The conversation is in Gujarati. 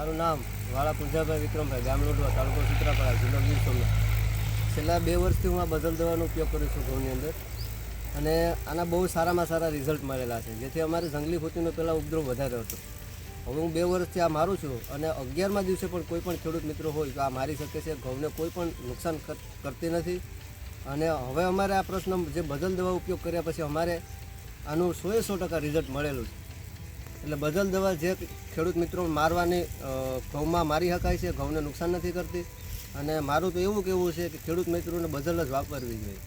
મારું નામ વાળા પૂંજાભાઈ વિક્રમભાઈ ગામ તાલુકો સુત્રાપાડા, જિલ્લો ગીર સોમનાથ. છેલ્લા બે વર્ષથી હું આ બદલ દવાનો ઉપયોગ કરું છું ઘઉંની અંદર અને આના બહુ સારામાં સારા રિઝલ્ટ મળેલા છે. જેથી અમારે જંગલી ફૂતીનો પહેલાં ઉપદ્રવ વધારે હતો. હવે હું બે વર્ષથી આ મારું છું અને અગિયારમાં દિવસે પણ કોઈ પણ ખેડૂત મિત્રો હોય તો આ મારી શકે છે. ઘઉંને કોઈ પણ નુકસાન કર- કરતી નથી. અને હવે અમારે આ પ્રશ્ન જે બદલ દવા ઉપયોગ કર્યા પછી અમારે આનું સોએ સો ટકા રિઝલ્ટ મળેલું છે. એટલે બદલ દવા જે ખેડૂત મિત્રો મારવાની ઘઉંમાં મારી શકાય છે, ઘઉંને નુકસાન નથી કરતી. અને મારું તો એવું કહેવું છે કે ખેડૂત મિત્રોને બદલ જ વાપરવી જોઈએ.